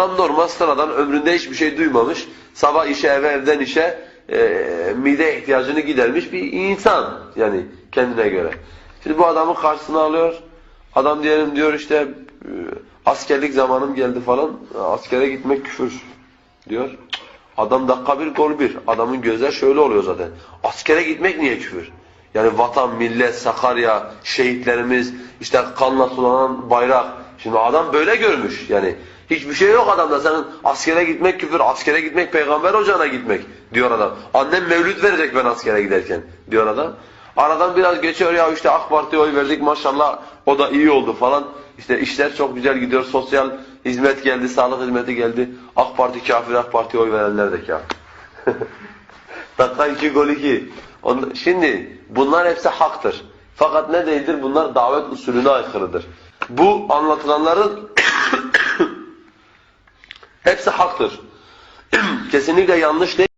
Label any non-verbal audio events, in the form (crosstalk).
Adam normal sıradan ömründe hiçbir şey duymamış. Sabah işe eve evden işe e, mide ihtiyacını gidermiş bir insan yani kendine göre. Şimdi bu adamı karşısına alıyor. Adam diyelim diyor işte e, askerlik zamanım geldi falan. Askere gitmek küfür diyor. Adam dakika bir gol bir. Adamın gözler şöyle oluyor zaten. Askere gitmek niye küfür? Yani vatan, millet, Sakarya, şehitlerimiz, işte kanla sulanan bayrak. Şimdi adam böyle görmüş yani. Hiçbir şey yok adamda. Senin askere gitmek küfür, askere gitmek peygamber ocağına gitmek diyor adam. Annem mevlüt verecek ben askere giderken diyor adam. Aradan biraz geçiyor ya işte AK Parti'ye oy verdik maşallah o da iyi oldu falan. İşte işler çok güzel gidiyor. Sosyal hizmet geldi, sağlık hizmeti geldi. AK Parti kafir, AK Parti'ye oy verenler de kafir. (laughs) Dakika iki gol iki. Şimdi bunlar hepsi haktır. Fakat ne değildir? Bunlar davet usulüne aykırıdır. Bu anlatılanların (coughs) hepsi haktır. (coughs) Kesinlikle yanlış değil.